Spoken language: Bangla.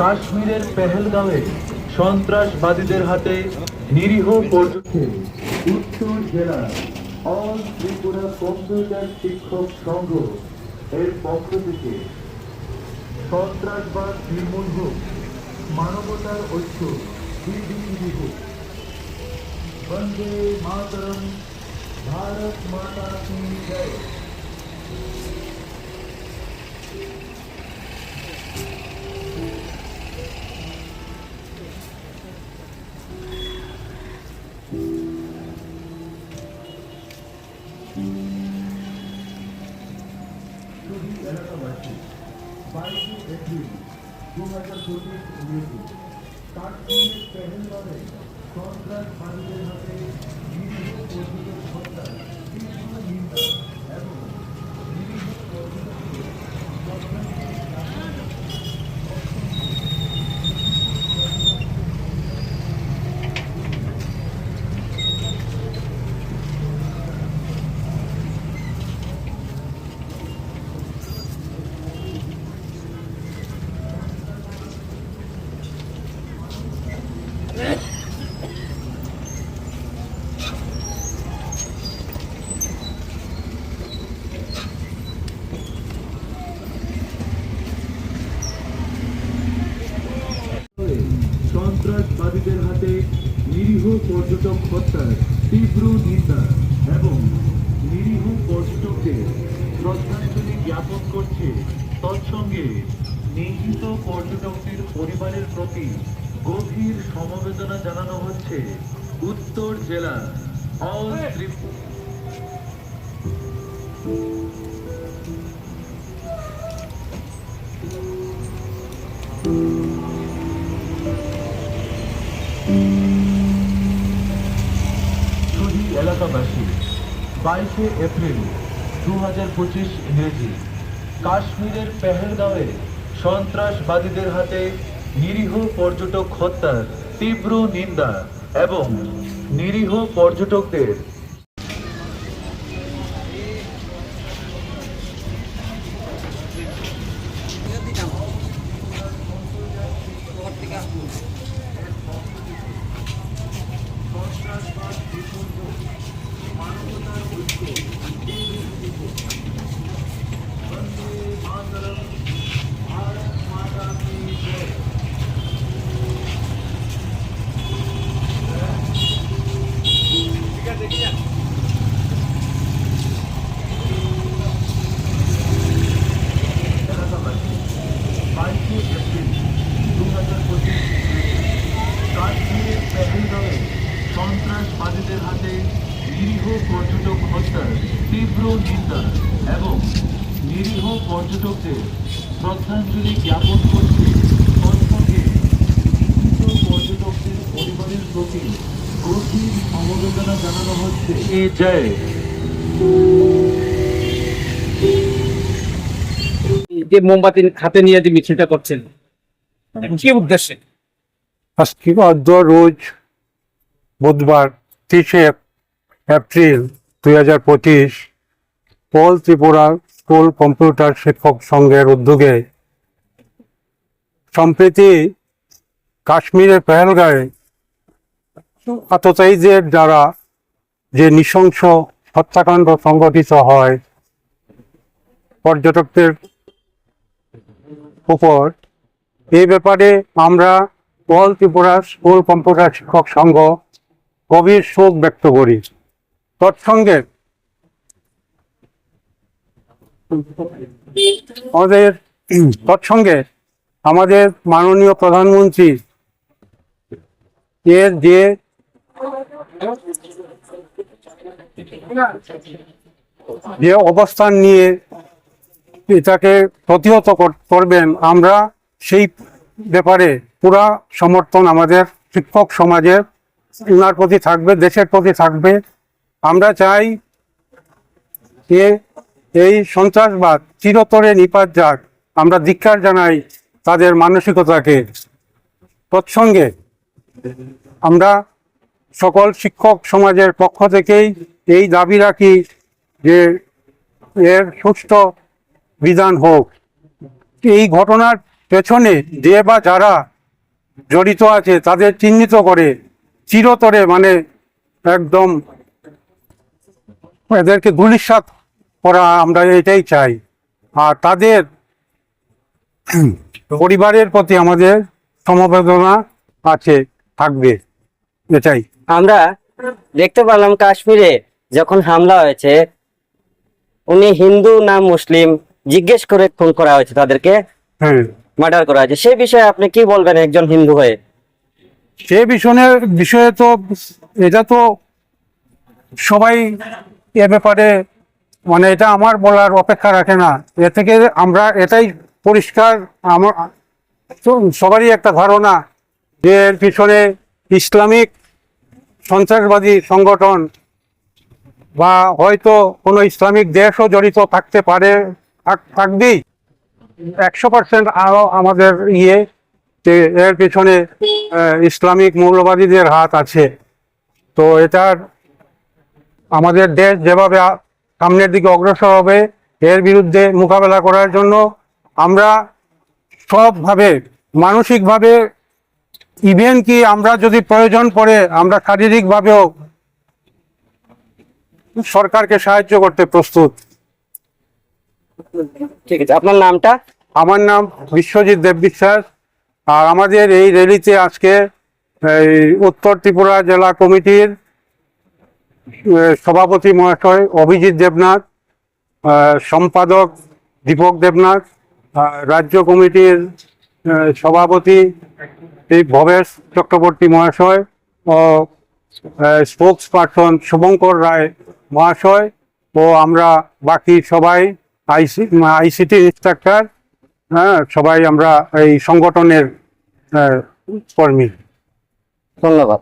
কাশ্মীরের পেহেলগাঁওয়ে সন্ত্রাসবাদীদের হাতে নিরীহ পর্যটক। উত্তর জেলা অল ত্রিপুরা কম্পিউটার শিক্ষক সংঘ এর পক্ষ থেকে সন্ত্রাসবাদ নির্মূল হোক, মানবতার ঐক্য বিধি হোক। বন্দে মাতরম, ভারত মাতা কি জয়। এলাকাবাসী বাইশে এপ্রিল দু হাজার পঁচিশ ইংরেজি পেহেলগাঁওয়ে সন্ত্রাসবাদীদের হাতে নিরীহ পর্যটক সন্ত্রাসবাদীদের হাতে নিরীহ পর্যটক হত্যার তীব্র নিন্দা এবং নিরীহ পর্যটকদের শ্রদ্ধাঞ্জলি জ্ঞাপন করছে তৎসঙ্গে নিহত পর্যটকদের পরিবারের প্রতি গভীর সমবেদনা জানানো হচ্ছে উত্তর জেলা অল ত্রিপুরা শুধু এলাকাবাসী বাইশে এপ্রিল দু হাজার পঁচিশ ইংরেজি। কাশ্মীরের পেহেলগাঁওয়ে সন্ত্রাসবাদীদের হাতে নিরীহ পর্যটক হত্যার তীব্র নিন্দা এবং নিরীহ পর্যটকদের সন্ত্রাসবাদীদের হাতে নিরীহ পর্যটক হত্যার তীব্র নিন্দা এবং নিরীহ পর্যটকদের শ্রদ্ধাঞ্জলি জ্ঞাপন করছে তৎসঙ্গে নিহত পর্যটকদের পরিবারের প্রতি গভীর সমবেদনা জানানো হচ্ছে। এ জয়। যে মোমবাতি হাতে নিয়ে যে মিছিলটা করছেন কি উদ্দেশ্যে? আজকে অদ্য রোজ বুধবার তিরিশে এপ্রিল দুই হাজার পঁচিশ পল ত্রিপুরা স্কুল কম্পিউটার শিক্ষক সংঘের উদ্যোগে সম্প্রতি কাশ্মীরের পেহেলগাঁয়ে আততায়ীদের দ্বারা যে নৃশংস হত্যাকাণ্ড সংঘটিত হয়, পর্যটকদের উপর এই ব্যাপারে আমরা অল ত্রিপুরা স্কুল কম্পিউটার শিক্ষক সংঘ গভীর শোক ব্যক্ত করি। তৎসঙ্গে আমাদের তৎসঙ্গে আমাদের মাননীয় প্রধানমন্ত্রী এর যে যে অবস্থান নিয়ে এটাকে প্রতিহত কর- করবেন, আমরা সেই ব্যাপারে পুরা সমর্থন আমাদের শিক্ষক সমাজের উনার প্রতি থাকবে, দেশের প্রতি থাকবে। আমরা চাই যে এই সন্ত্রাসবাদ চিরতরে নিপাত যাক। আমরা ধিক্কার জানাই তাদের মানসিকতাকে। তৎসঙ্গে আমরা সকল শিক্ষক সমাজের পক্ষ থেকেই এই দাবি রাখি যে এর সুষ্ঠু বিধান হোক। এই ঘটনার পেছনে যে বা যারা জড়িত আছে, তাদের চিহ্নিত করে চিরতরে মানে একদম এদেরকে ধূলিসাৎ করা আমরা এটাই চাই। আর তাদের পরিবারের প্রতি আমাদের সমবেদনা আছে থাকবে এটাই। আমরা দেখতে পেলাম কাশ্মীরে যখন হামলা হয়েছে উনি হিন্দু না মুসলিম জিজ্ঞেস করে খুন করা হয়েছে তাদেরকে হ্যাঁ। মার্ডার করা হয়েছে। সে বিষয়ে আপনি কি বলবেন একজন হিন্দু হয়ে? সে বিষয়ে বিষয়ে তো, এটা তো সবাই এ ব্যাপারে মানে এটা আমার বলার অপেক্ষা রাখে না। এ থেকে আমরা এটাই পরিষ্কার, আমার সবারই একটা ধারণা যে এর পিছনে ইসলামিক সন্ত্রাসবাদী সংগঠন বা হয়তো কোনো ইসলামিক দেশও জড়িত থাকতে পারে, থাক- থাকবেই। একশো পার্সেন্ট আরও আমাদের ইয়ে যে এর পিছনে ইসলামিক মৌলবাদীদের হাত আছে। তো এটার আমাদের দেশ যেভাবে সামনের দিকে অগ্রসর হবে এর বিরুদ্ধে মোকাবেলা করার জন্য আমরা সবভাবে মানসিকভাবে ইভেন কি আমরা যদি প্রয়োজন পড়ে আমরা শারীরিকভাবেও সরকারকে সাহায্য করতে প্রস্তুত। ঠিক আছে আপনার নামটা? আমার নাম বিশ্বজিৎ দেববিশ্বাস। আর আমাদের এই র্যালিতে আজকে এই উত্তর ত্রিপুরা জেলা কমিটির সভাপতি মহাশয় অভিজিৎ দেবনাথ সম্পাদক দীপক দেবনাথ রাজ্য কমিটির সভাপতি এই ভবেশ চক্রবর্তী মহাশয় ও স্পোক্স পার্সন শুভঙ্কর রায় মহাশয় ও আমরা বাকি সবাই আইসি আইসিটি ইনস্ট্রাক্টর হ্যাঁ সবাই আমরা এই সংগঠনের কর্মী। ধন্যবাদ।